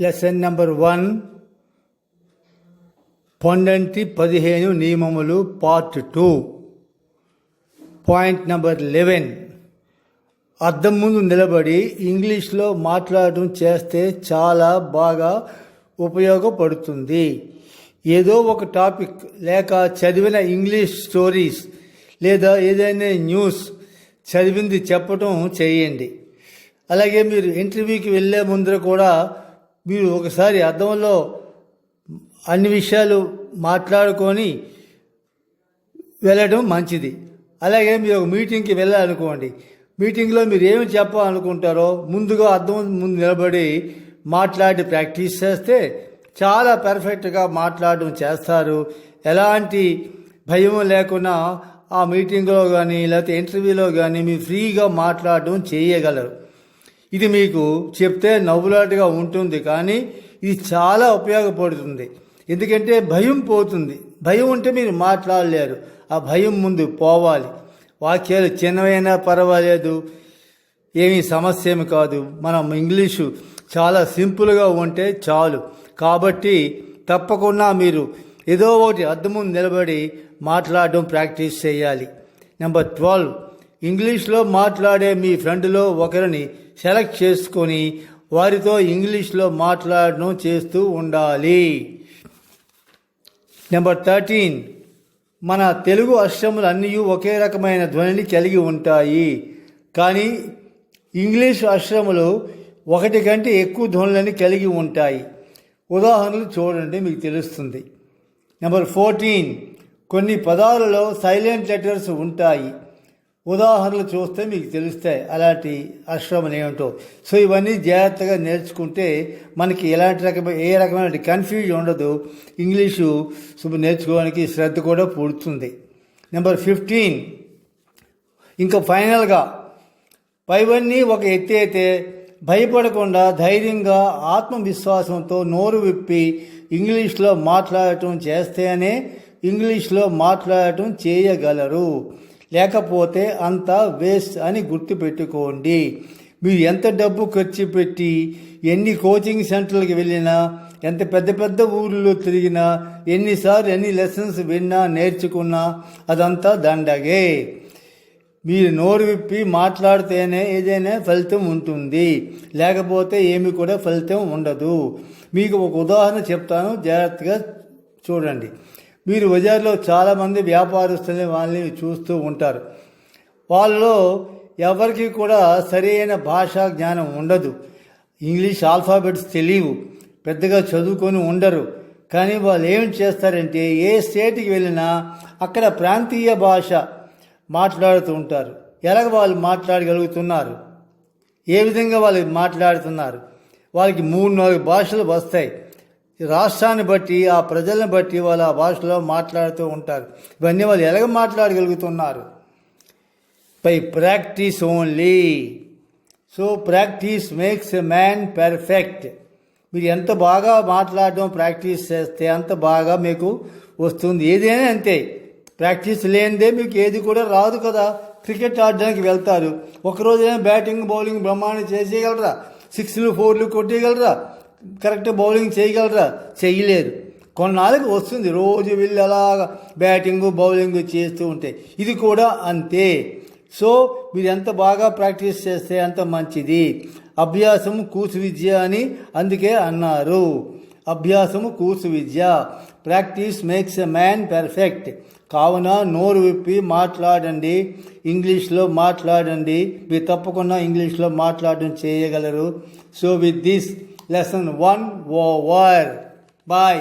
Lesson number one పొండంటి పదిహేను నియమములు part two point number eleven అద్దం ముందు నిలబడి ఇంగ్లీష్లో మాట్లాడటం చేస్తే చాలా బాగా ఉపయోగపడుతుంది. ఏదో ఒక టాపిక్ లేక చదివిన ఇంగ్లీష్ స్టోరీస్ లేదా ఏదైనా న్యూస్ చదివింది చెప్పటం చేయండి. అలాగే మీరు ఇంటర్వ్యూకి వెళ్ళే ముందర కూడా మీరు ఒకసారి అద్దంలో అన్ని విషయాలు మాట్లాడుకొని వెళ్ళడం మంచిది. అలాగే మీరు ఒక మీటింగ్కి వెళ్ళాలనుకోండి. మీటింగ్లో మీరు ఏమి చెప్పాలనుకుంటారో ముందుగా అర్థం ముందు నిలబడి మాట్లాడి ప్రాక్టీస్ చేస్తే చాలా పర్ఫెక్ట్గా మాట్లాడడం చేస్తారు. ఎలాంటి భయం లేకుండా ఆ మీటింగ్లో కానీ లేకపోతే ఇంటర్వ్యూలో కానీ మీరు ఫ్రీగా మాట్లాడడం చేయగలరు. ఇది మీకు చెప్తే నవ్వులాటగా ఉంటుంది కానీ ఇది చాలా ఉపయోగపడుతుంది. ఎందుకంటే భయం పోతుంది. భయం ఉంటే మీరు మాట్లాడలేరు. ఆ భయం ముందు పోవాలి. వాక్యాలు చిన్నవైనా పర్వాలేదు. ఏమీ సమస్య ఏమి కాదు. మనం ఇంగ్లీషు చాలా సింపుల్గా ఉంటే చాలు. కాబట్టి తప్పకుండా మీరు ఏదో ఒకటి అద్దం ముందు నిలబడి మాట్లాడడం ప్రాక్టీస్ చేయాలి. Number twelve. ఇంగ్లీష్లో మాట్లాడే మీ ఫ్రెండ్లో ఒకరిని సెలెక్ట్ చేసుకొని వారితో ఇంగ్లీష్లో మాట్లాడడం చేస్తూ ఉండాలి. Number thirteen. మన తెలుగు అక్షరములు అన్నీ ఒకే రకమైన ధ్వనిని కలిగి ఉంటాయి. కానీ ఇంగ్లీష్ అక్షరములు ఒకటి కంటే ఎక్కువ ధ్వనులని కలిగి ఉంటాయి. ఉదాహరణలు చూడండి మీకు తెలుస్తుంది. Number fourteen. కొన్ని పదాలలో సైలెంట్ లెటర్స్ ఉంటాయి. ఉదాహరణలు చూస్తే మీకు తెలుస్తాయి. అలాంటి అశ్రమం ఏమిటో. సో ఇవన్నీ జాగ్రత్తగా నేర్చుకుంటే మనకి ఎలాంటి రకమైన ఏ రకమైన కన్ఫ్యూజన్ ఉండదు. ఇంగ్లీషు శుభ నేర్చుకోవడానికి శ్రద్ధ కూడా పుడుతుంది. నెంబర్ ఫిఫ్టీన్ ఇంకా ఫైనల్గా పైవన్నీ ఒక ఎత్తి అయితే భయపడకుండా ధైర్యంగా ఆత్మవిశ్వాసంతో నోరు విప్పి ఇంగ్లీష్లో మాట్లాడటం చేస్తేనే ఇంగ్లీష్లో మాట్లాడటం చేయగలరు. లేకపోతే అంతా వేస్ట్ అని గుర్తుపెట్టుకోండి. మీరు ఎంత డబ్బు ఖర్చు పెట్టి ఎన్ని కోచింగ్ సెంటర్లకు వెళ్ళినా ఎంత పెద్ద పెద్ద ఊర్లో తిరిగినా ఎన్నిసార్లు ఎన్ని లెసన్స్ విన్నా నేర్చుకున్నా అదంతా దండగే. మీరు నోరు విప్పి మాట్లాడితేనే ఏదైనా ఫలితం ఉంటుంది. లేకపోతే ఏమి కూడా ఫలితం ఉండదు. మీకు ఒక ఉదాహరణ చెప్తాను. జాగ్రత్తగా చూడండి. మీరు బజార్లో చాలామంది వ్యాపారస్తుల్ని వాళ్ళని చూస్తూ ఉంటారు. వాళ్ళలో ఎవరికి కూడా సరైన భాషా జ్ఞానం ఉండదు. ఇంగ్లీష్ ఆల్ఫాబెట్స్ తెలియవు. పెద్దగా చదువుకొని ఉండరు. కానీ వాళ్ళు ఏం చేస్తారంటే ఏ స్టేట్కి వెళ్ళినా అక్కడ ప్రాంతీయ భాష మాట్లాడుతూ ఉంటారు. ఎలాగ వాళ్ళు మాట్లాడగలుగుతున్నారు? ఏ విధంగా వాళ్ళు మాట్లాడుతున్నారు? వాళ్ళకి మూడు నాలుగు భాషలు వస్తాయి. రాష్ట్రాన్ని బట్టి ఆ ప్రజలను బట్టి వాళ్ళు ఆ భాషలో మాట్లాడుతూ ఉంటారు. ఇవన్నీ వాళ్ళు ఎలాగ మాట్లాడగలుగుతున్నారు? By practice only so practice makes a man perfect మీరు ఎంత బాగా మాట్లాడడం ప్రాక్టీస్ చేస్తే అంత బాగా మీకు వస్తుంది. ఏదైనా అంతే. ప్రాక్టీస్ లేనిదే మీకు ఏది కూడా రాదు కదా. క్రికెట్ ఆడడానికి వెళ్తారు. ఒకరోజైనా బ్యాటింగ్ బౌలింగ్ బ్రహ్మాండం చేసేయగలరా? సిక్స్లు ఫోర్లు కొట్టేయగలరా? కరెక్ట్ బౌలింగ్ చేయగలరా? చేయలేరు కొన్నాళ్ళకి వస్తుంది. రోజు వీళ్ళు అలాగ బ్యాటింగ్ బౌలింగ్ చేస్తూ ఉంటే. ఇది కూడా అంతే. సో మీరు ఎంత బాగా ప్రాక్టీస్ చేస్తే అంత మంచిది. అభ్యాసం కూసు విద్య అని అందుకే అన్నారు. అభ్యాసము కూసు విద్య. Practice makes a man perfect. కావున నోరు విప్పి మాట్లాడండి. ఇంగ్లీష్లో మాట్లాడండి. మీరు తప్పకుండా ఇంగ్లీష్లో మాట్లాడడం చేయగలరు. So with this lesson one over bye